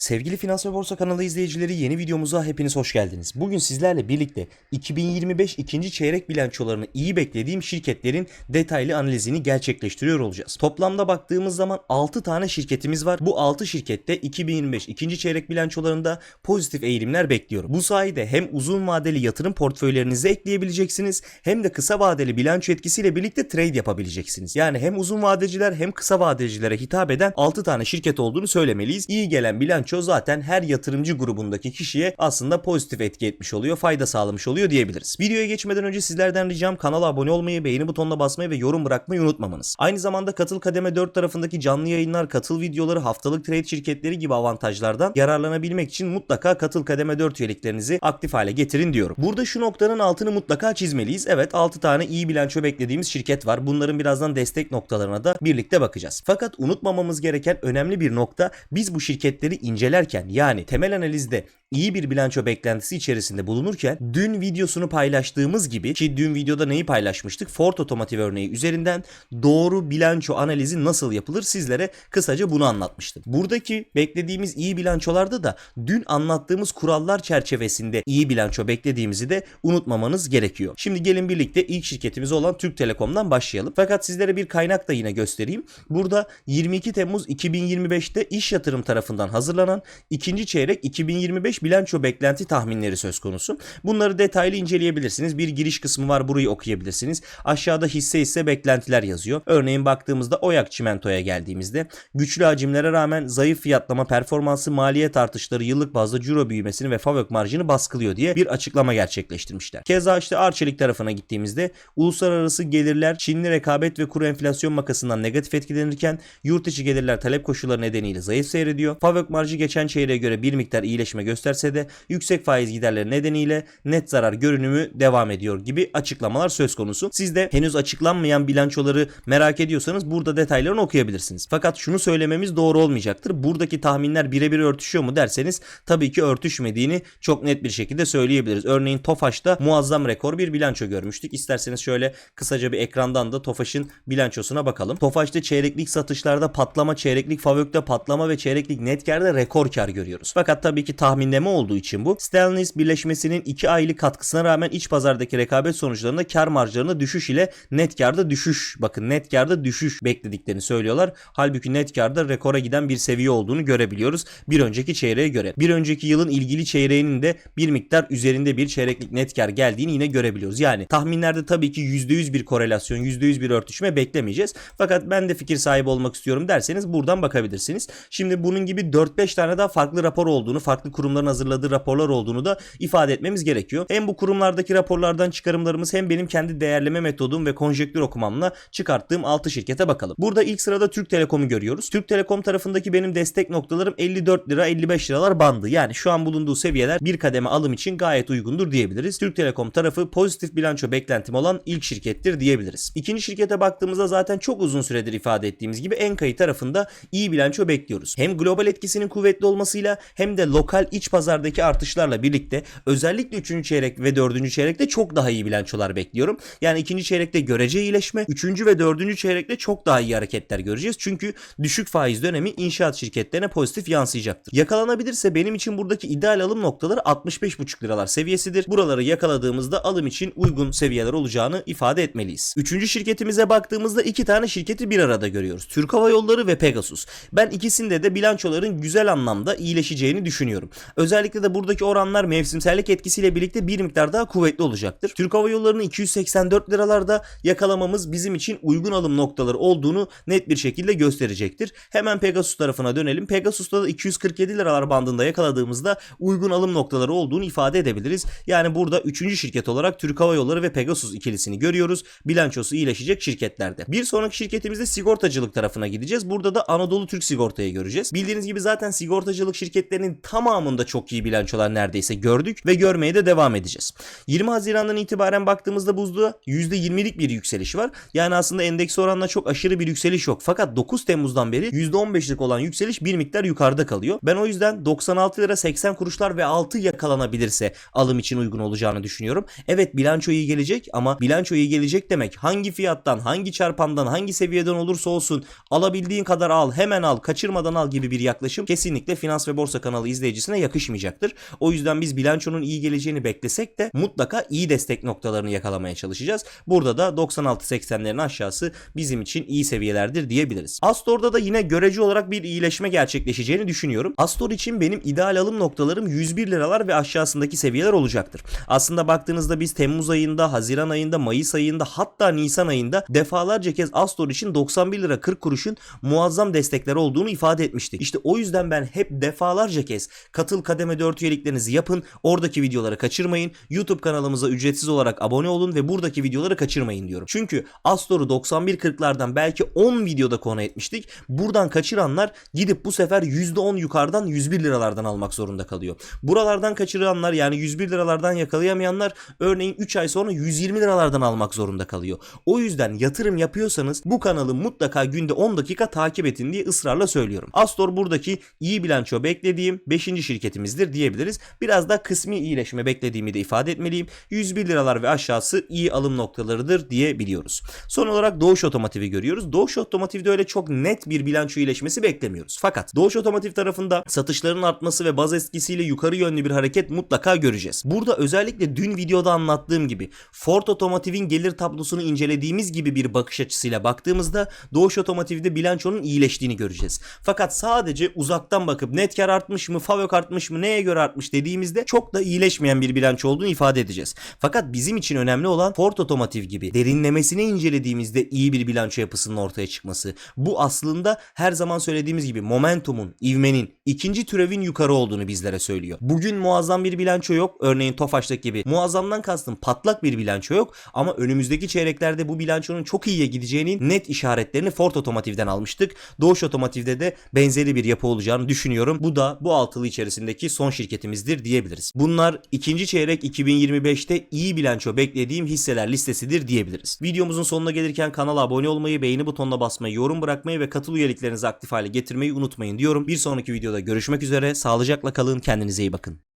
Sevgili Finans ve Borsa kanalı izleyicileri yeni videomuza hepiniz hoş geldiniz. Bugün sizlerle birlikte 2025 ikinci çeyrek bilançolarını iyi beklediğim şirketlerin detaylı analizini gerçekleştiriyor olacağız. Toplamda baktığımız zaman 6 tane şirketimiz var. Bu 6 şirkette 2025 ikinci çeyrek bilançolarında pozitif eğilimler bekliyorum. Bu sayede hem uzun vadeli yatırım portföylerinize ekleyebileceksiniz hem de kısa vadeli bilanço etkisiyle birlikte trade yapabileceksiniz. Yani hem uzun vadeciler hem kısa vadecilere hitap eden 6 tane şirket olduğunu söylemeliyiz. İyi gelen bilanço zaten her yatırımcı grubundaki kişiye aslında pozitif etki etmiş oluyor, fayda sağlamış oluyor diyebiliriz. Videoya geçmeden önce sizlerden ricam kanala abone olmayı, beğeni butonuna basmayı ve yorum bırakmayı unutmamanız. Aynı zamanda Katıl Kademe 4 tarafındaki canlı yayınlar, katıl videoları, haftalık trade şirketleri gibi avantajlardan yararlanabilmek için mutlaka Katıl Kademe 4 üyeliklerinizi aktif hale getirin diyorum. Burada şu noktanın altını mutlaka çizmeliyiz. Evet 6 tane iyi bilanço beklediğimiz şirket var. Bunların birazdan destek noktalarına da birlikte bakacağız. Fakat unutmamamız gereken önemli bir nokta biz bu şirketleri incelerken yani temel analizde iyi bir bilanço beklentisi içerisinde bulunurken dün videosunu paylaştığımız gibi ki dün videoda neyi paylaşmıştık? Ford Otomotiv örneği üzerinden doğru bilanço analizi nasıl yapılır sizlere kısaca bunu anlatmıştım. Buradaki beklediğimiz iyi bilançolarda da dün anlattığımız kurallar çerçevesinde iyi bilanço beklediğimizi de unutmamanız gerekiyor. Şimdi gelin birlikte ilk şirketimiz olan Türk Telekom'dan başlayalım. Fakat sizlere bir kaynak da yine göstereyim. Burada 22 Temmuz 2025'te iş yatırım tarafından hazırlanan ikinci çeyrek 2025 bilanço beklenti tahminleri söz konusu. Bunları detaylı inceleyebilirsiniz. Bir giriş kısmı var burayı okuyabilirsiniz. Aşağıda hisse hisse beklentiler yazıyor. Örneğin baktığımızda Oyak Çimento'ya geldiğimizde güçlü hacimlere rağmen zayıf fiyatlama performansı maliyet artışları yıllık bazda ciro büyümesini ve fabrik marjını baskılıyor diye bir açıklama gerçekleştirmişler. Keza işte Arçelik tarafına gittiğimizde uluslararası gelirler Çinli rekabet ve kuru enflasyon makasından negatif etkilenirken yurt içi gelirler talep koşulları nedeniyle zayıf seyrediyor. Fabrik marjı geçen çeyreğe göre bir miktar iyileşme gösterse de yüksek faiz giderleri nedeniyle net zarar görünümü devam ediyor gibi açıklamalar söz konusu. Siz de henüz açıklanmayan bilançoları merak ediyorsanız burada detaylarını okuyabilirsiniz. Fakat şunu söylememiz doğru olmayacaktır. Buradaki tahminler birebir örtüşüyor mu derseniz tabii ki örtüşmediğini çok net bir şekilde söyleyebiliriz. Örneğin Tofaş'ta muazzam rekor bir bilanço görmüştük. İsterseniz şöyle kısaca bir ekrandan da Tofaş'ın bilançosuna bakalım. Tofaş'ta çeyreklik satışlarda patlama, çeyreklik favökte patlama ve çeyreklik net karda rekor kar görüyoruz. Fakat tabii ki tahminleme olduğu için bu. Stellantis birleşmesinin 2 aylık katkısına rağmen iç pazardaki rekabet sonuçlarında kar marjlarında düşüş ile net karda düşüş. Bakın net karda düşüş beklediklerini söylüyorlar. Halbuki net karda rekora giden bir seviye olduğunu görebiliyoruz. Bir önceki çeyreğe göre. Bir önceki yılın ilgili çeyreğinin de bir miktar üzerinde bir çeyreklik net kar geldiğini yine görebiliyoruz. Yani tahminlerde tabii ki %100 bir korelasyon, %100 bir örtüşme beklemeyeceğiz. Fakat ben de fikir sahibi olmak istiyorum derseniz buradan bakabilirsiniz. Şimdi bunun gibi 4-5 tane daha farklı rapor olduğunu, farklı kurumların hazırladığı raporlar olduğunu da ifade etmemiz gerekiyor. Hem bu kurumlardaki raporlardan çıkarımlarımız hem benim kendi değerleme metodum ve konjektür okumamla çıkarttığım 6 şirkete bakalım. Burada ilk sırada Türk Telekom'u görüyoruz. Türk Telekom tarafındaki benim destek noktalarım 54 lira 55 liralar bandı. Yani şu an bulunduğu seviyeler bir kademe alım için gayet uygundur diyebiliriz. Türk Telekom tarafı pozitif bilanço beklentim olan ilk şirkettir diyebiliriz. İkinci şirkete baktığımızda zaten çok uzun süredir ifade ettiğimiz gibi Enka'yı tarafında iyi bilanço bekliyoruz. Hem global etkisinin kuvvetli olmasıyla hem de lokal iç pazardaki artışlarla birlikte özellikle 3. çeyrek ve 4. çeyrekte çok daha iyi bilançolar bekliyorum. Yani 2. çeyrekte görece iyileşme, 3. ve 4. çeyrekte çok daha iyi hareketler göreceğiz. Çünkü düşük faiz dönemi inşaat şirketlerine pozitif yansıyacaktır. Yakalanabilirse benim için buradaki ideal alım noktaları 65,5 liralar seviyesidir. Buraları yakaladığımızda alım için uygun seviyeler olacağını ifade etmeliyiz. Üçüncü şirketimize baktığımızda iki tane şirketi bir arada görüyoruz. Türk Hava Yolları ve Pegasus. Ben ikisinde de bilançoların güzel anlamda iyileşeceğini düşünüyorum. Özellikle de buradaki oranlar mevsimsellik etkisiyle birlikte bir miktar daha kuvvetli olacaktır. Türk Hava Yolları'nı 284 liralarda yakalamamız bizim için uygun alım noktaları olduğunu net bir şekilde gösterecektir. Hemen Pegasus tarafına dönelim. Pegasus'ta da 247 liralar bandında yakaladığımızda uygun alım noktaları olduğunu ifade edebiliriz. Yani burada üçüncü şirket olarak Türk Hava Yolları ve Pegasus ikilisini görüyoruz. Bilançosu iyileşecek şirketlerde. Bir sonraki şirketimizde sigortacılık tarafına gideceğiz. Burada da Anadolu Türk Sigorta'yı göreceğiz. Bildiğiniz gibi zaten sigortacılık şirketlerinin tamamında çok iyi bilançolar neredeyse gördük ve görmeye de devam edeceğiz. 20 Haziran'dan itibaren baktığımızda buzda %20'lik bir yükseliş var. Yani aslında endeks oranla çok aşırı bir yükseliş yok. Fakat 9 Temmuz'dan beri %15'lik olan yükseliş bir miktar yukarıda kalıyor. Ben o yüzden 96 lira 80 kuruşlar ve altı yakalanabilirse alım için uygun olacağını düşünüyorum. Evet bilanço iyi gelecek ama bilanço iyi gelecek demek hangi fiyattan, hangi çarpandan, hangi seviyeden olursa olsun alabildiğin kadar al, hemen al, kaçırmadan al gibi bir yaklaşım kesinlikle kesinlikle Finans ve Borsa kanalı izleyicisine yakışmayacaktır. O yüzden biz bilançonun iyi geleceğini beklesek de mutlaka iyi destek noktalarını yakalamaya çalışacağız. Burada da 96-80'lerin aşağısı bizim için iyi seviyelerdir diyebiliriz. Astor'da da yine görece olarak bir iyileşme gerçekleşeceğini düşünüyorum. Astor için benim ideal alım noktalarım 101 liralar ve aşağısındaki seviyeler olacaktır. Aslında baktığınızda biz Temmuz ayında, Haziran ayında, Mayıs ayında hatta Nisan ayında defalarca kez Astor için 91 lira 40 kuruşun muazzam destekler olduğunu ifade etmiştik. İşte o yüzden ben hep defalarca kez katıl kademe 4 üyeliklerinizi yapın. Oradaki videoları kaçırmayın. YouTube kanalımıza ücretsiz olarak abone olun ve buradaki videoları kaçırmayın diyorum. Çünkü Astor'u 91.40'lardan belki 10 videoda konu etmiştik. Buradan kaçıranlar gidip bu sefer %10 yukarıdan 101 liralardan almak zorunda kalıyor. Buralardan kaçıranlar yani 101 liralardan yakalayamayanlar örneğin 3 ay sonra 120 liralardan almak zorunda kalıyor. O yüzden yatırım yapıyorsanız bu kanalı mutlaka günde 10 dakika takip edin diye ısrarla söylüyorum. Astor buradaki iyi bilanço beklediğim 5. şirketimizdir diyebiliriz. Biraz da kısmi iyileşme beklediğimi de ifade etmeliyim. 101 liralar ve aşağısı iyi alım noktalarıdır diyebiliyoruz. Son olarak Doğuş Otomotiv'i görüyoruz. Doğuş Otomotiv'de öyle çok net bir bilanço iyileşmesi beklemiyoruz. Fakat Doğuş Otomotiv tarafında satışların artması ve baz etkisiyle yukarı yönlü bir hareket mutlaka göreceğiz. Burada özellikle dün videoda anlattığım gibi Ford Otomotiv'in gelir tablosunu incelediğimiz gibi bir bakış açısıyla baktığımızda Doğuş Otomotiv'de bilançonun iyileştiğini göreceğiz. Fakat sadece uzaktan bakıp net kar artmış mı, FAVÖK artmış mı, neye göre artmış dediğimizde çok da iyileşmeyen bir bilanço olduğunu ifade edeceğiz. Fakat bizim için önemli olan Ford Otomotiv gibi derinlemesine incelediğimizde iyi bir bilanço yapısının ortaya çıkması. Bu aslında her zaman söylediğimiz gibi momentumun, ivmenin, ikinci türevin yukarı olduğunu bizlere söylüyor. Bugün muazzam bir bilanço yok. Örneğin Tofaş'taki gibi. Muazzamdan kastım patlak bir bilanço yok ama önümüzdeki çeyreklerde bu bilançonun çok iyiye gideceğinin net işaretlerini Ford Otomotiv'den almıştık. Doğuş Otomotiv'de de benzeri bir yapı olacağını düşünüyorum. Bu da bu altılı içerisindeki son şirketimizdir diyebiliriz. Bunlar ikinci çeyrek 2025'te iyi bilanço beklediğim hisseler listesidir diyebiliriz. Videomuzun sonuna gelirken kanala abone olmayı, beğeni butonuna basmayı, yorum bırakmayı ve katıl üyeliklerinizi aktif hale getirmeyi unutmayın diyorum. Bir sonraki videoda görüşmek üzere. Sağlıcakla kalın. Kendinize iyi bakın.